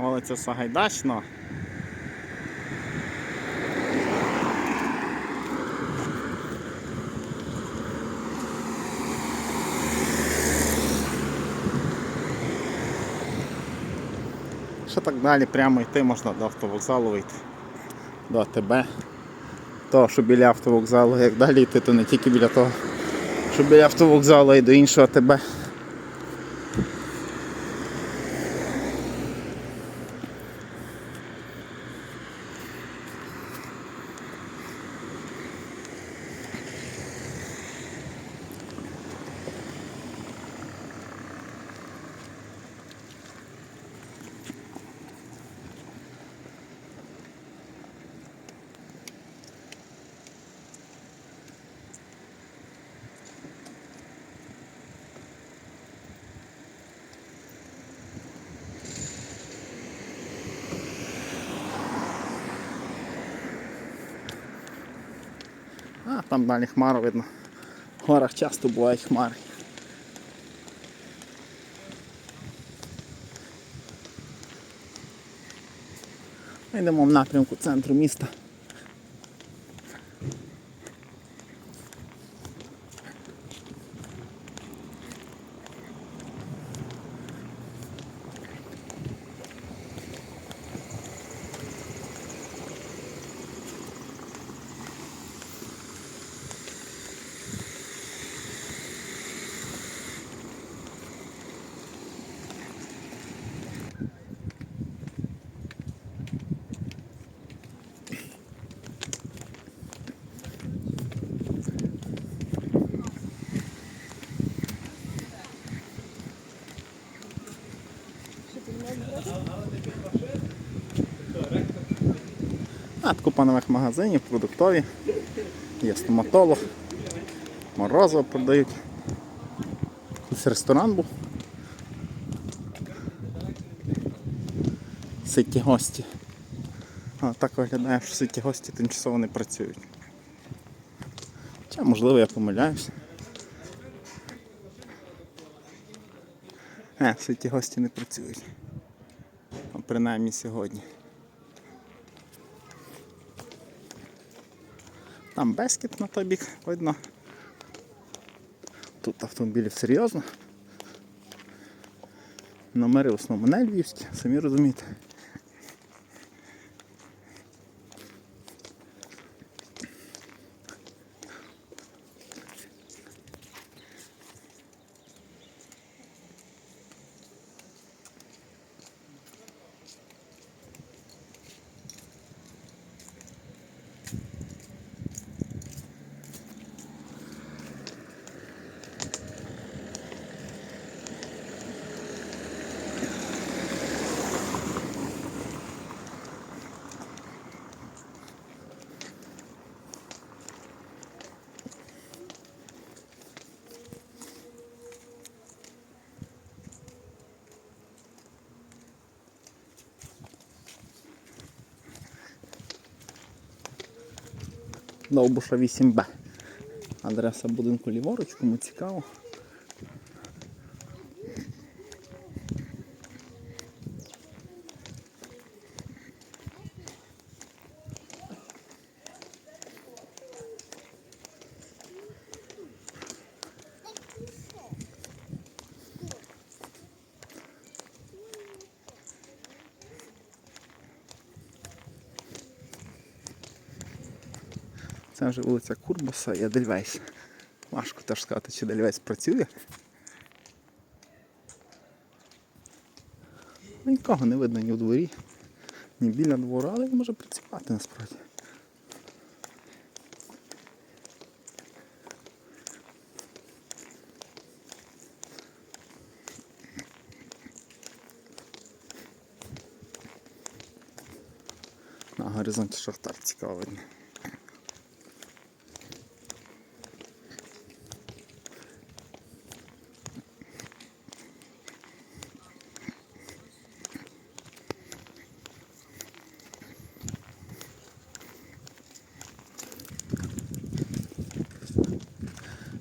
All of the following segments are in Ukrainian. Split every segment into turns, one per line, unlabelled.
Вулиця Сагайдачна. Що так далі прямо йти можна до автовокзалу вийти. До АТБ. То, що біля автовокзалу, як далі йти, то не тільки біля того, що біля автовокзалу і до іншого АТБ. Там далі хмару видно. В горах часто бувають хмари. Ми йдемо в напрямку центру міста. Купа магазинів, продуктові. Є стоматолог. Морозиво продають. Ось ресторан був. Ситі гості. А так виглядає, що ситі гості тимчасово не працюють. Хоча, можливо, я помиляюся. Не, ситі гості не працюють. Принаймні сьогодні. Там безкіт на той бік видно. Тут автомобілів серйозно. Номери в основному не львівські, самі розумієте. Довбуша 8Б. Адреса будинку ліворуч, кому цікаво. Це вже вулиця Курбаса і Едельвейс. Важко теж сказати, чи Едельвейс працює. Ну, Нікого не видно ні в дворі, ні біля двору, але він може працювати насправді. На горизонті шахтар цікаво видно.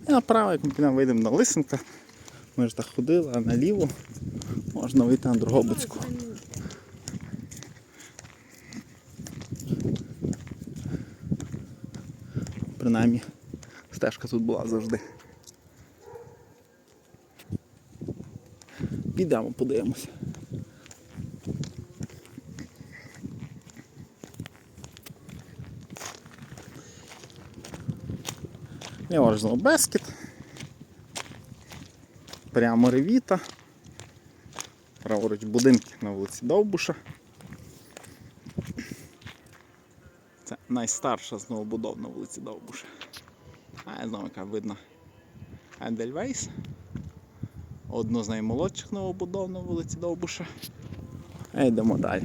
І направо, як ми підемо, вийдемо на Лисенка. Ми ж так ходили, а наліво можна вийти на Дрогобицьку. Принаймні стежка тут була завжди. Підемо, подивимося. Ліворуч знову Бескіт. Прямо ревіта. Праворуч будинки на вулиці Довбуша. Це найстарша знову будов на вулиці Довбуша. А знову яка видно Ендельвейс. Одну з наймолодших новобудов на вулиці Довбуша. А йдемо далі.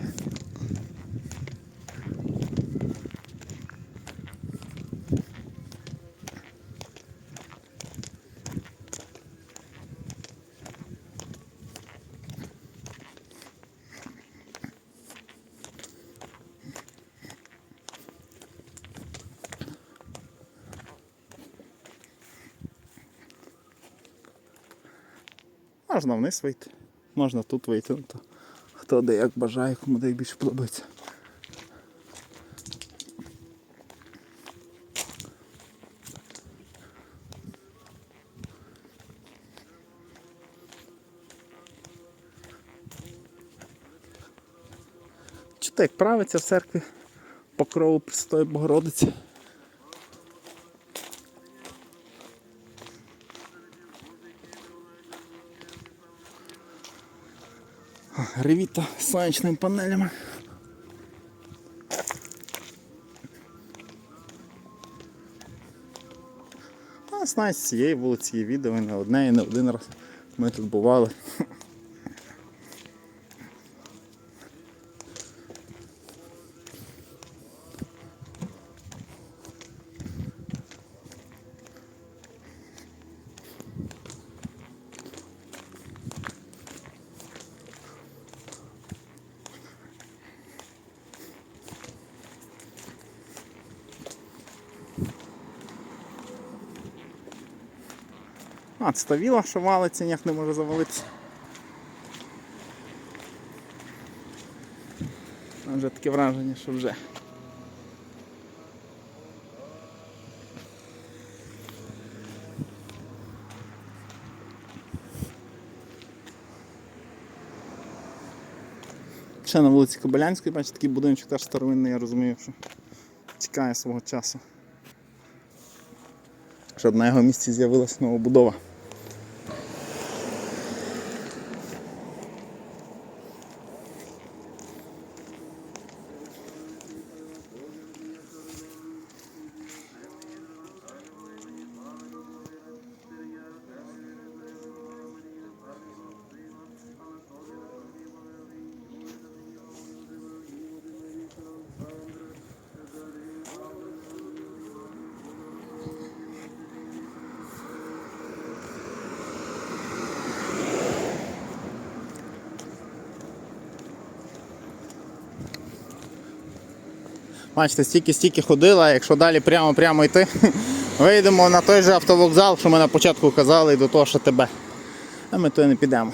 Можна вниз вийти, можна тут вийти. То хто де як бажає, кому де більше подобається. Чути, як правиться в церкві покрову Пресвятої Богородиці. Ревіта з сонячними панелями. А з цієї вулиці є відео не одне і не один раз. Ми тут бували. А, це та віла, що валиться, ніяк не може завалитися. А Вже таке враження, що вже. Ще на вулиці Кобилянської, бачите, такий будиночок теж старовинний, я розумію, що чекає свого часу. Щоб на його місці з'явилася новобудова. Бачите, стільки-стільки ходила, якщо далі прямо-прямо йти, вийдемо на той же автовокзал, що ми на початку казали, до того, що тебе. А ми туди не підемо.